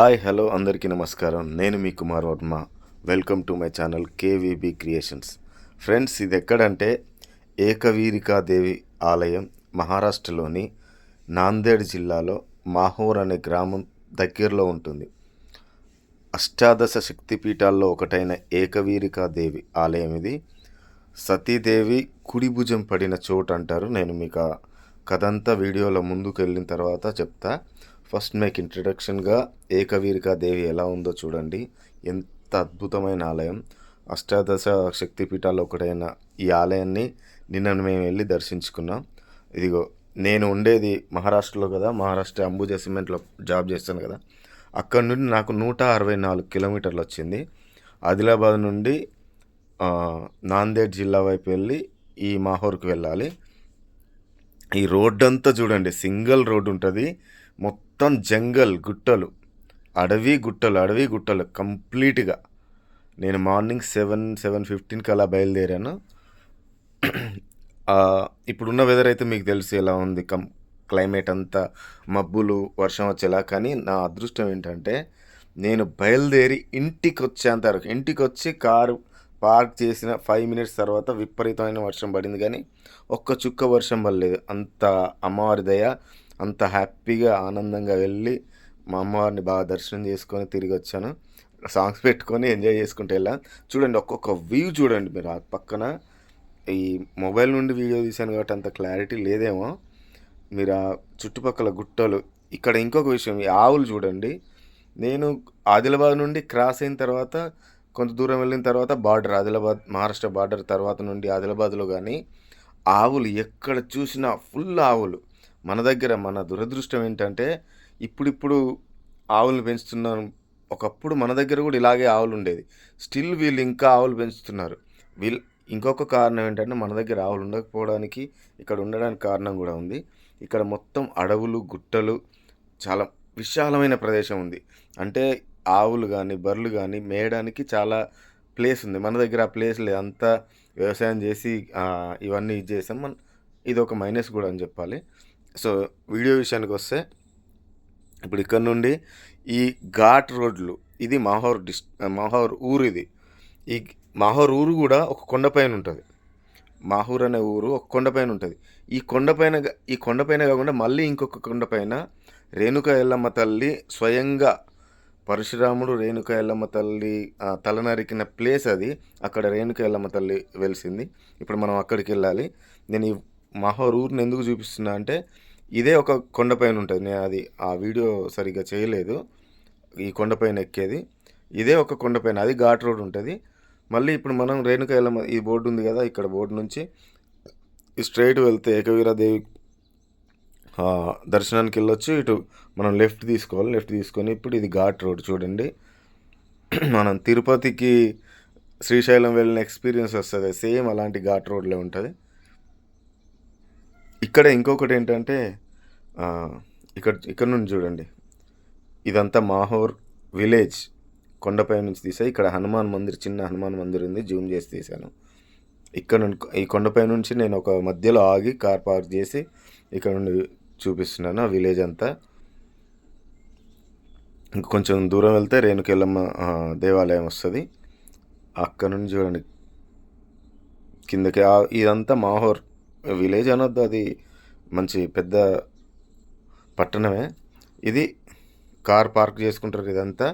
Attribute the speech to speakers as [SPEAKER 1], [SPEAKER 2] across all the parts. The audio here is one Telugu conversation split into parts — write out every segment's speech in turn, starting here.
[SPEAKER 1] హాయ్ హలో అందరికీ నమస్కారం. నేను మీ Kumar Varma. Welcome to my channel KVB creations. Friends ఇది ఎక్కడంటే ఏకవీరికాదేవి ఆలయం మహారాష్ట్రలోని నాందేడ్ జిల్లాలో మాహూర్ అనే గ్రామం దగ్గరలో ఉంటుంది. అష్టాదశ శక్తిపీఠాల్లో ఒకటైన ఏకవీరికాదేవి ఆలయం ఇది. సతీదేవి కుడి భుజం పడిన చోటు అంటారు. నేను మీకు కథంతా వీడియోలో ముందుకు వెళ్ళిన తర్వాత చెప్తా. ఫస్ట్ మీకు ఇంట్రడక్షన్గా ఏకవీరికా దేవి ఎలా ఉందో చూడండి. ఎంత అద్భుతమైన ఆలయం. అష్టాదశ శక్తిపీఠాల్లో ఒకటైన ఈ ఆలయాన్ని నిన్న మేము వెళ్ళి దర్శించుకున్నాం. ఇదిగో నేను ఉండేది మహారాష్ట్రలో కదా మహారాష్ట్ర అంబుజా సిమెంట్లో జాబ్ చేస్తాను కదా. అక్కడ నుండి నాకు నూట అరవై నాలుగు కిలోమీటర్లు వచ్చింది. ఆదిలాబాద్ నుండి నాందేడ్ జిల్లా వైపు వెళ్ళి ఈ మాహోర్కి వెళ్ళాలి. ఈ రోడ్డంతా చూడండి సింగిల్ రోడ్డు ఉంటుంది. మొత్తం జంగల్ గుట్టలు అడవి గుట్టలు అడవి గుట్టలు కంప్లీట్గా. నేను మార్నింగ్ సెవెన్ సెవెన్ ఫిఫ్టీన్కి అలా బయలుదేరాను. ఇప్పుడున్న వెదర్ అయితే మీకు తెలుసు ఎలా ఉంది. కం క్లైమేట్ అంతా మబ్బులు వర్షం వచ్చేలా. కానీ నా అదృష్టం ఏంటంటే నేను బయలుదేరి ఇంటికి వచ్చేంత వరకు ఇంటికి వచ్చి కారు పార్క్ చేసిన ఫైవ్ మినిట్స్ తర్వాత విపరీతమైన వర్షం పడింది. కానీ ఒక్క చుక్క వర్షం పడలేదు. అంత అమ్మవారి దయ అంత హ్యాపీగా ఆనందంగా వెళ్ళి మా అమ్మవారిని బాగా దర్శనం చేసుకొని తిరిగి వచ్చాను. సాంగ్స్ పెట్టుకొని ఎంజాయ్ చేసుకుంటే వెళ్ళాను చూడండి ఒక్కొక్క వ్యూ చూడండి మీరు. ఆ పక్కన ఈ మొబైల్ నుండి వీడియో తీశాను కాబట్టి అంత క్లారిటీ లేదేమో. మీరు ఆ చుట్టుపక్కల గుట్టలు ఇక్కడ ఇంకొక విషయం ఈ ఆవులు చూడండి. నేను ఆదిలాబాద్ నుండి క్రాస్ అయిన తర్వాత కొంత దూరం వెళ్ళిన తర్వాత బార్డర్ ఆదిలాబాద్ మహారాష్ట్ర బార్డర్ తర్వాత నుండి ఆదిలాబాద్లో కానీ ఆవులు ఎక్కడ చూసినా ఫుల్ ఆవులు. మన దగ్గర మన దురదృష్టం ఏంటంటే ఇప్పుడిప్పుడు ఆవులను పెంచుతున్నాను ఒకప్పుడు మన దగ్గర కూడా ఇలాగే ఆవులు ఉండేది. స్టిల్ వీళ్ళు ఇంకా ఆవులు పెంచుతున్నారు. వీళ్ళు ఇంకొక కారణం ఏంటంటే మన దగ్గర ఆవులు ఉండకపోవడానికి ఇక్కడ ఉండడానికి కారణం కూడా ఉంది. ఇక్కడ మొత్తం అడవులు గుట్టలు చాలా విశాలమైన ప్రదేశం ఉంది. అంటే ఆవులు కానీ బర్రెలు కానీ మేయడానికి చాలా ప్లేస్ ఉంది. మన దగ్గర ఆ ప్లేస్ లేదు అంతా వ్యవసాయం చేసి ఇవన్నీ ఇది చేసాం. మన ఇది ఒక మైనస్ కూడా అని చెప్పాలి. సో వీడియో విషయానికి వస్తే ఇప్పుడు ఇక్కడ నుండి ఈ ఘాట్ రోడ్లు ఇది మాహోర్ డిస్ మాహోర్ ఊరు ఇది. ఈ మాహోర్ ఊరు కూడా ఒక కొండపైన ఉంటుంది. మాహూర్ అనే ఊరు ఒక కొండపైన ఉంటుంది. ఈ కొండపైన ఈ కొండపైన కాకుండా మళ్ళీ ఇంకొక కొండపైన రేణుక ఎల్లమ్మ తల్లి స్వయంగా పరశురాముడు రేణుక ఎల్లమ్మ తల్లి తలనరికిన తల నరికిన ప్లేస్ అది. అక్కడ రేణుక ఎల్లమ్మ తల్లి వెలిసింది. ఇప్పుడు మనం అక్కడికి వెళ్ళాలి. నేను ఈ మహోర్ ఊరిని ఎందుకు చూపిస్తున్నా అంటే ఇదే ఒక కొండపైన ఉంటుంది. నేను అది ఆ వీడియో సరిగ్గా చేయలేదు. ఈ కొండపైన ఎక్కేది. ఇదే ఒక కొండపైన అది ఘాట్ రోడ్ ఉంటుంది. మళ్ళీ ఇప్పుడు మనం రేణుక ఎల్లమ్మ ఈ బోర్డు ఉంది కదా ఇక్కడ బోర్డు నుంచి స్ట్రైట్ వెళ్తే ఏకవీరాదేవి దర్శనానికి వెళ్ళొచ్చు. ఇటు మనం లెఫ్ట్ తీసుకోవాలి. లెఫ్ట్ తీసుకొని ఇప్పుడు ఇది ఘాట్ రోడ్ చూడండి. మనం తిరుపతికి శ్రీశైలం వెళ్ళిన ఎక్స్పీరియన్స్ వస్తుంది. సేమ్ అలాంటి ఘాట్ రోడ్లే ఉంటుంది. ఇక్కడ ఇంకొకటి ఏంటంటే ఇక్కడ ఇక్కడ నుండి చూడండి. ఇదంతా మాహోర్ విలేజ్. కొండపై నుంచి తీసా ఇక్కడ హనుమాన్ మందిర్ చిన్న హనుమాన్ మందిర్ ఉంది జూమ్ చేసి తీశాను ఇక్కడ నుండి ఈ కొండపై నుంచి నేను ఒక మధ్యలో ఆగి కార్ పార్క్ చేసి ఇక్కడ నుండి చూపిస్తున్నాను ఆ విలేజ్ అంతా. ఇంక కొంచెం దూరం వెళ్తే రేణుకెళ్ళమ్మ దేవాలయం వస్తుంది. అక్కడ నుండి చూడండి. కిందకి ఇదంతా మాహోర్ విలేజ్ అనొద్దు అది మంచి పెద్ద పట్టణమే. ఇది కార్ పార్క్ చేసుకుంటారు ఇదంతా.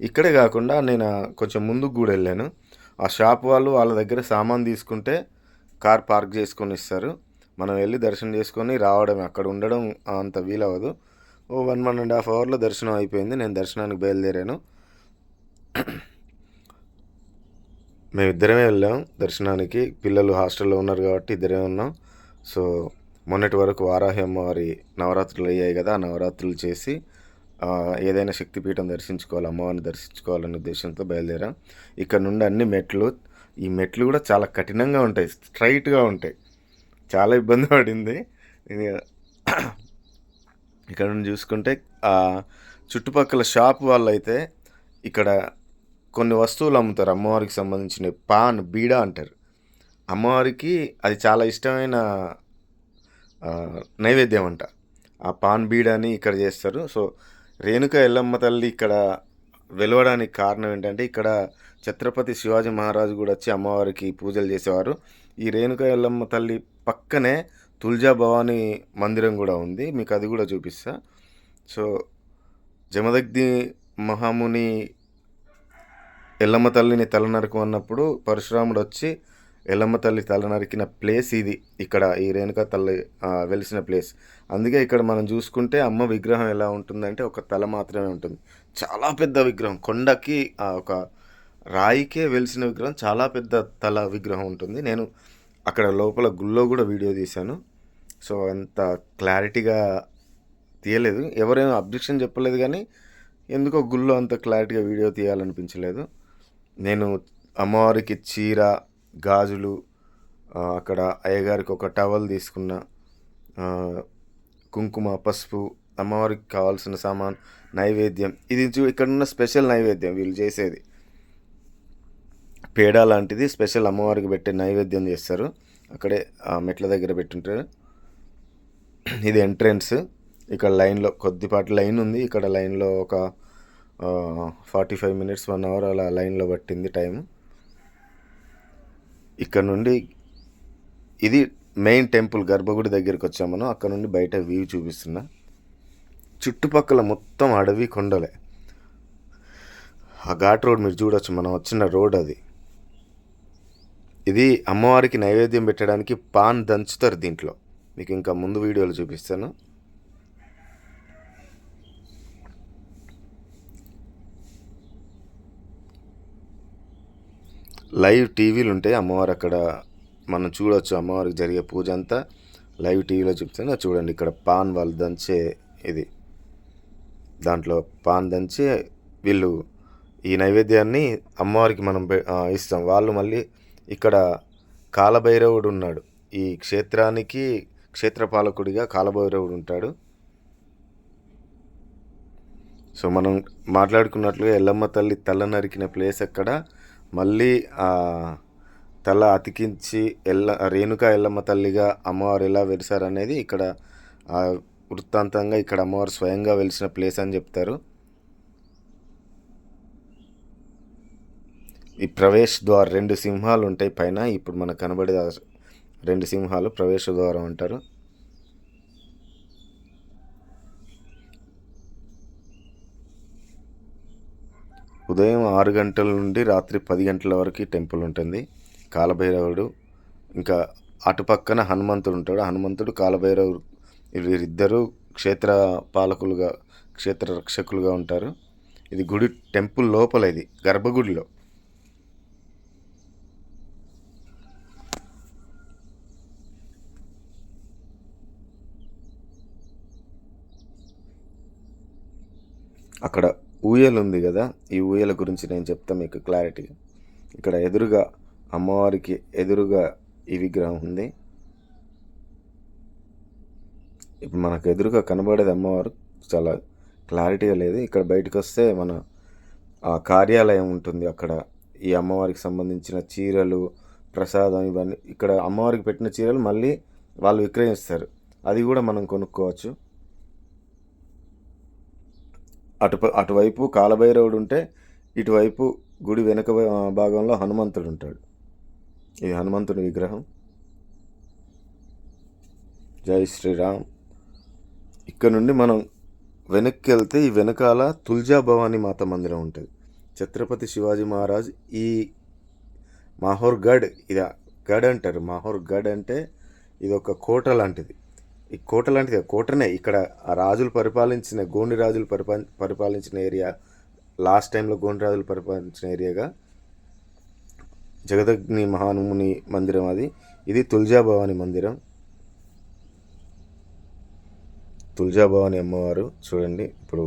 [SPEAKER 1] ఇక్కడే కాకుండా నేను కొంచెం ముందుకు కూడా వెళ్ళాను. ఆ షాప్ వాళ్ళు వాళ్ళ దగ్గర సామాన్ తీసుకుంటే కార్ పార్క్ చేసుకొని ఇస్తారు. మనం వెళ్ళి దర్శనం చేసుకొని రావడం అక్కడ ఉండడం అంత వీలవ్వదు. ఓ వన్ వన్ అండ్ హాఫ్ అవర్లో దర్శనం అయిపోయింది. నేను దర్శనానికి బయలుదేరాను. మేము ఇద్దరమే వెళ్ళాం దర్శనానికి. పిల్లలు హాస్టల్లో ఉన్నారు కాబట్టి ఇద్దరే ఉన్నాం. సో మొన్నటి వరకు వారాహి అమ్మవారి నవరాత్రులు అయ్యాయి కదా ఆ నవరాత్రులు చేసి ఏదైనా శక్తిపీఠం దర్శించుకోవాలి అమ్మవారిని దర్శించుకోవాలనే ఉద్దేశంతో బయలుదేరాం. ఇక్కడ నుండి అన్ని మెట్లు ఈ మెట్లు కూడా చాలా కఠినంగా ఉంటాయి స్ట్రైట్గా ఉంటాయి. చాలా ఇబ్బంది పడింది. ఇక్కడ నుండి చూసుకుంటే చుట్టుపక్కల షాప్ వాళ్ళు అయితే ఇక్కడ కొన్ని వస్తువులు అమ్ముతారు. అమ్మవారికి సంబంధించిన పాన్ బీడా అంటారు. అమ్మవారికి అది చాలా ఇష్టమైన నైవేద్యం అంట ఆ పాన్ బీడ్ అని ఇక్కడ చేస్తారు. సో రేణుక ఎల్లమ్మ తల్లి ఇక్కడ వెలవడానికి కారణం ఏంటంటే ఇక్కడ ఛత్రపతి శివాజీ మహారాజు కూడా వచ్చి అమ్మవారికి పూజలు చేసేవారు. ఈ రేణుక ఎల్లమ్మ తల్లి పక్కనే తుల్జా భవానీ మందిరం కూడా ఉంది. మీకు అది కూడా చూపిస్తా. సో జమదగ్ని మహాముని ఎల్లమ్మ తల్లిని తలనరకం అన్నప్పుడు పరశురాముడు వచ్చి ఎల్లమ్మ తల్లి తల నరికిన ప్లేస్ ఇది. ఇక్కడ ఈ రేణుక తల్లి వెలిసిన ప్లేస్. అందుకే ఇక్కడ మనం చూసుకుంటే అమ్మ విగ్రహం ఎలా ఉంటుందంటే ఒక తల మాత్రమే ఉంటుంది. చాలా పెద్ద విగ్రహం. కొండకి ఒక రాయికే వెలిసిన విగ్రహం. చాలా పెద్ద తల విగ్రహం ఉంటుంది. నేను అక్కడ లోపల గుళ్ళో కూడా వీడియో తీశాను. సో అంత క్లారిటీగా తీయలేదు. ఎవరేమో అబ్జెక్షన్ చెప్పలేదు కానీ ఎందుకో గుళ్ళో అంత క్లారిటీగా వీడియో తీయాలనిపించలేదు. నేను అమ్మవారికి చీర గాజులు అక్కడ అయ్యగారికి ఒక టవల్ తీసుకున్న కుంకుమ పసుపు అమ్మవారికి కావాల్సిన సామాన్ నైవేద్యం. ఇది చూ ఇక్కడ ఉన్న స్పెషల్ నైవేద్యం వీళ్ళు చేసేది. పేడ లాంటిది స్పెషల్ అమ్మవారికి పెట్టే నైవేద్యం చేస్తారు. అక్కడే ఆ మెట్ల దగ్గర పెట్టుంటారు. ఇది ఎంట్రన్స్. ఇక్కడ లైన్లో కొద్దిపాటి లైన్ ఉంది. ఇక్కడ లైన్లో ఒక forty five minutes one hour అలా లైన్లో పట్టింది టైం ఇక్కడ నుండి ఇది మెయిన్ టెంపుల్ గర్భగుడి దగ్గరికి వచ్చామను అక్కడ నుండి బయట వ్యూ చూపిస్తున్నా. చుట్టుపక్కల మొత్తం అడవి కొండలే. ఆ ఘాట్ రోడ్ మీరు చూడొచ్చు మనం వచ్చిన రోడ్ అది. ఇది అమ్మవారికి నైవేద్యం పెట్టడానికి పాన్ దంచుతారు దీంట్లో. మీకు ఇంకా ముందు వీడియోలు చూపిస్తాను. లైవ్ టీవీలు ఉంటాయి. అమ్మవారు అక్కడ మనం చూడొచ్చు. అమ్మవారికి జరిగే పూజ అంతా లైవ్ టీవీలో చూపిస్తాను. చూడండి. ఇక్కడ పాన్ వాళ్ళు దంచే ఇది. దాంట్లో పాన్ దంచి వీళ్ళు ఈ నైవేద్యాన్ని అమ్మవారికి మనం ఇస్తాం. వాళ్ళు మళ్ళీ ఇక్కడ కాలభైరవుడు ఉన్నాడు. ఈ క్షేత్రానికి క్షేత్రపాలకుడిగా కాలభైరవుడు ఉంటాడు. సో మనం మాట్లాడుకున్నట్లుగా ఎల్లమ్మ తల్లి తల నరికిన ప్లేస్ అక్కడ మళ్ళీ ఆ తల అతికించి ఎల్ల రేణుక ఎల్లమ్మ తల్లిగా అమ్మవారు ఎలా వెలిసారు అనేది ఇక్కడ వృత్తాంతంగా ఇక్కడ అమ్మవారు స్వయంగా వెలిసిన ప్లేస్ అని చెప్తారు. ఈ ప్రవేశ ద్వారం రెండు సింహాలు ఉంటాయి పైన ఇప్పుడు మనకు కనబడే రెండు సింహాలు ప్రవేశ ద్వారం అంటారు. ఉదయం ఆరు గంటల నుండి రాత్రి పది గంటల వరకు టెంపుల్ ఉంటుంది. కాలభైరవుడు ఇంకా అటుపక్కన హనుమంతుడు ఉంటాడు. హనుమంతుడు కాలభైరవుడు వీరిద్దరూ క్షేత్ర పాలకులుగా క్షేత్ర రక్షకులుగా ఉంటారు. ఇది గుడి టెంపుల్ లోపల ఇది గర్భగుడిలో. అక్కడ ఊయల ఉంది కదా ఈ ఊయల గురించి నేను చెప్తా మీకు క్లారిటీగా ఇక్కడ ఎదురుగా అమ్మవారికి ఎదురుగా ఈ విగ్రహం ఉంది. ఇప్పుడు మనకు ఎదురుగా కనబడేది అమ్మవారు చాలా క్లారిటీగా లేదు. ఇక్కడ బయటకు వస్తే మన ఆ కార్యాలయం ఉంటుంది. అక్కడ ఈ అమ్మవారికి సంబంధించిన చీరలు ప్రసాదం ఇవన్నీ ఇక్కడ అమ్మవారికి పెట్టిన చీరలు మళ్ళీ వాళ్ళు విక్రయిస్తారు. అది కూడా మనం కొనుక్కోవచ్చు. అటు అటువైపు కాలభైరవుడు ఉంటే ఇటువైపు గుడి వెనుక భాగంలో హనుమంతుడు ఉంటాడు. ఇది హనుమంతుడి విగ్రహం. జై శ్రీరామ్. ఇక్కడ నుండి మనం వెనక్కి వెళ్తే ఈ వెనకాల తుల్జా భవానీ మాత మందిరం ఉంటుంది. ఛత్రపతి శివాజీ మహారాజ్ ఈ మాహోర్ గఢ్ ఇది గఢ్ అంటారు. మాహోర్ గఢ్ అంటే ఇది ఒక కోట లాంటిది. ఈ కోట లాంటిది కోటనే. ఇక్కడ ఆ రాజులు పరిపాలించిన గోండి రాజులు పరిపా పరిపాలించిన ఏరియా లాస్ట్ టైంలో గోండి రాజులు పరిపాలించిన ఏరియాగా జగదగ్ని మహానుముని మందిరం అది. ఇది తుల్జాభవాని మందిరం. తుల్జాభవాని అమ్మవారు చూడండి. ఇప్పుడు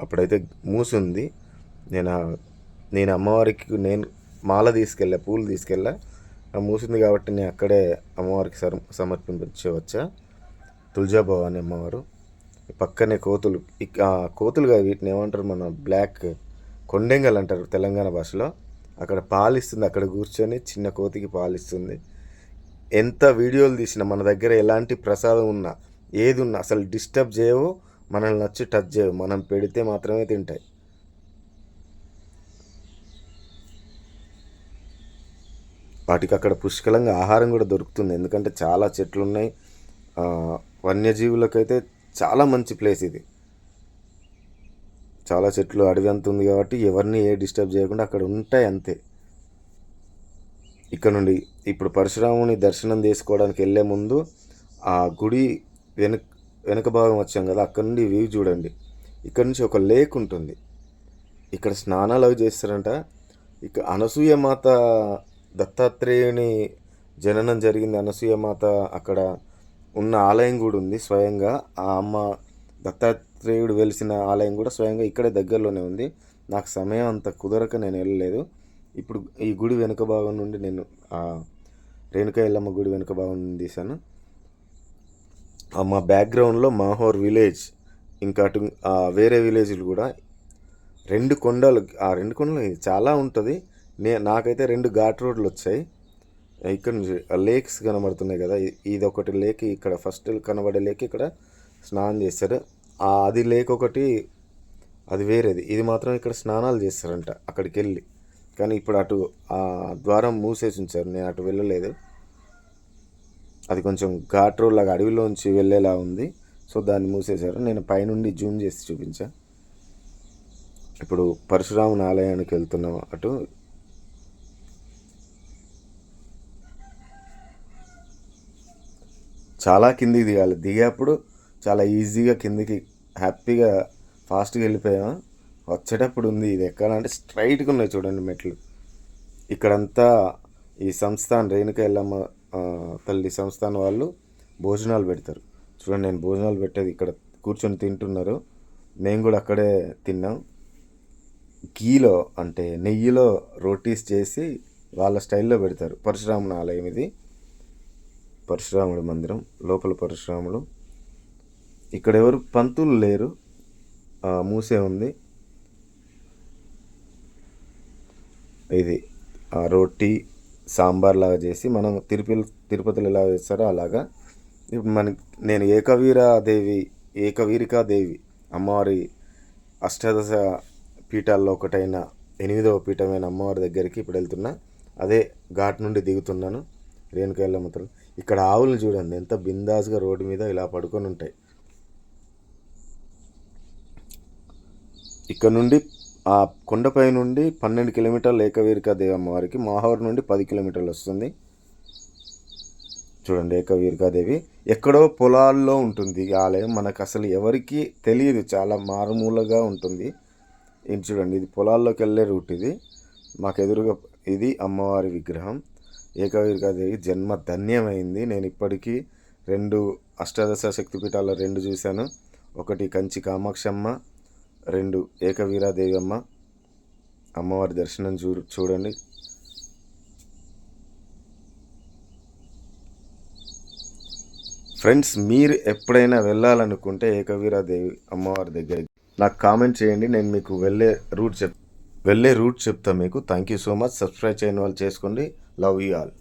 [SPEAKER 1] అప్పుడైతే మూసింది నేను నేను అమ్మవారికి నేను మాల తీసుకెళ్ళా పూలు తీసుకెళ్ళా. ఆ మూసింది కాబట్టి నేను అక్కడే అమ్మవారికి సర్ సమర్పించవచ్చా? తులజాభవాని అమ్మవారు. పక్కనే కోతులు ఆ కోతులుగా వీటిని ఏమంటారు మన బ్లాక్ కొండెంగల్ అంటారు తెలంగాణ భాషలో. అక్కడ పాలిస్తుంది అక్కడ కూర్చొని చిన్న కోతికి పాలిస్తుంది. ఎంత వీడియోలు తీసినా మన దగ్గర ఎలాంటి ప్రసాదం ఉన్నా ఏది ఉన్నా అసలు డిస్టర్బ్ చేయవు మనల్ని నచ్చి టచ్ చేయవు. మనం పెడితే మాత్రమే తింటాయి. వాటికి అక్కడ పుష్కలంగా ఆహారం కూడా దొరుకుతుంది. ఎందుకంటే చాలా చెట్లు ఉన్నాయి వన్యజీవులకైతే చాలా మంచి ప్లేస్ ఇది. చాలా చెట్లు అడవి అంత ఉంది కాబట్టి ఎవరిని ఏ డిస్టర్బ్ చేయకుండా అక్కడ ఉంటాయి అంతే. ఇక్కడ నుండి ఇప్పుడు పరశురాముని దర్శనం చేసుకోవడానికి వెళ్ళే ముందు ఆ గుడి వెనక వెనుక భాగం వచ్చాం కదా అక్కడ నుండి వ్యూ చూడండి. ఇక్కడ నుంచి ఒక లేక్ ఉంటుంది. ఇక్కడ స్నానాలు అవి చేస్తారంట. ఇక అనసూయ మాత దత్తాత్రేయుని జననం జరిగింది. అనసూయ మాత అక్కడ ఉన్న ఆలయం కూడా ఉంది స్వయంగా. ఆ అమ్మ దత్తాత్రేయుడు వెలిసిన ఆలయం కూడా స్వయంగా ఇక్కడే దగ్గరలోనే ఉంది. నాకు సమయం అంత కుదరక నేను వెళ్ళలేదు. ఇప్పుడు ఈ గుడి వెనుక భాగం నుండి నేను ఆ రేణుకా ఎల్లమ్మ గుడి వెనుక భాగం నుండి తీశాను. మా బ్యాక్గ్రౌండ్లో మాహోర్ విలేజ్ ఇంకా అటు వేరే విలేజ్లు కూడా. రెండు కొండలు ఆ రెండు కొండలు చాలా ఉంటుంది. నే నాకైతే రెండు ఘాట్ రోడ్లు వచ్చాయి. ఇక్కడ నుంచి లేక్స్ కనబడుతున్నాయి కదా ఇది ఒకటి లేక్ ఇక్కడ ఫస్ట్ కనబడే లేక్ ఇక్కడ స్నానం చేస్తారు. అది లేక్ ఒకటి అది వేరేది. ఇది మాత్రం ఇక్కడ స్నానాలు చేస్తారంట అక్కడికి వెళ్ళి కానీ ఇప్పుడు అటు ఆ ద్వారం మూసేసి ఉంచారు నేను అటు వెళ్ళలేదు. అది కొంచెం ఘాట్ రోడ్ లాగా అడవిలోంచి వెళ్ళేలా ఉంది. సో దాన్ని మూసేశారు. నేను పైనుండి జూమ్ చేసి చూపించా. ఇప్పుడు పరశురాముని ఆలయానికి వెళ్తున్నాం అటు. చాలా కిందికి దిగాలి. దిగేప్పుడు చాలా ఈజీగా కిందికి హ్యాపీగా ఫాస్ట్గా వెళ్ళిపోయాం వచ్చేటప్పుడు ఉంది ఇది. ఎక్కాలంటే స్ట్రైట్గా ఉన్నాయి చూడండి మెట్లు. ఇక్కడంతా ఈ సంస్థాన్ రేణుక ఎల్లమ్మ తల్లి సంస్థాన్ వాళ్ళు భోజనాలు పెడతారు. చూడండి నేను భోజనాలు పెట్టేది ఇక్కడ కూర్చొని తింటున్నారు. మేము కూడా అక్కడే తిన్నాం. గీలో అంటే నెయ్యిలో రోటీస్ చేసి వాళ్ళ స్టైల్లో పెడతారు. పరశురామన ఆలయం ఇది. పరశురాముడి మందిరం లోపల పరశురాముడు. ఇక్కడ ఎవరు పంతులు లేరు. మూసే ఉంది. ఇది ఆ రోటీ సాంబార్ లాగా చేసి మనం తిరుపతి తిరుపతిలో ఎలా చేస్తారో అలాగా. ఇప్పుడు మన నేను ఏకవీరాదేవి ఏకవీరికాదేవి అమ్మవారి అష్టాదశ పీఠాల్లో ఒకటైన ఎనిమిదవ పీఠమైన అమ్మవారి దగ్గరికి ఇప్పుడు వెళ్తున్నా. అదే ఘాట్ నుండి దిగుతున్నాను. రేణుకాయల మాత్రం ఇక్కడ ఆవులు చూడండి ఎంత బిందాస్గా రోడ్డు మీద ఇలా పడుకొని ఉంటాయి. ఇక్కడ నుండి ఆ కొండపై నుండి పన్నెండు కిలోమీటర్లు ఏకవీరికా దేవి అమ్మవారికి మాహూర్ నుండి పది కిలోమీటర్లు వస్తుంది. చూడండి ఏకవీరికాదేవి ఎక్కడో పొలాల్లో ఉంటుంది ఈ ఆలయం. మనకు అసలు ఎవరికి తెలియదు. చాలా మారుమూలగా ఉంటుంది. ఇది చూడండి ఇది పొలాల్లోకి వెళ్ళే రూట్ ఇది. మాకు ఎదురుగా ఇది అమ్మవారి విగ్రహం. ఏకవీరికాదేవి జన్మ ధన్యమైంది. నేను ఇప్పటికీ రెండు అష్టాదశ శక్తిపీఠాల రెండు చూశాను. ఒకటి కంచి కామాక్షమ్మ రెండు ఏకవీరాదేవి అమ్మ అమ్మవారి దర్శనం చూ చూడండి. ఫ్రెండ్స్ మీరు ఎప్పుడైనా వెళ్ళాలనుకుంటే ఏకవీరాదేవి అమ్మవారి దగ్గరికి నాకు కామెంట్ చేయండి. నేను మీకు వెళ్ళే రూట్ చెప్ వెళ్ళే రూట్ చెప్తా మీకు. Thank you so much. Subscribe చేయని వాళ్ళు చేసుకోండి. Love you all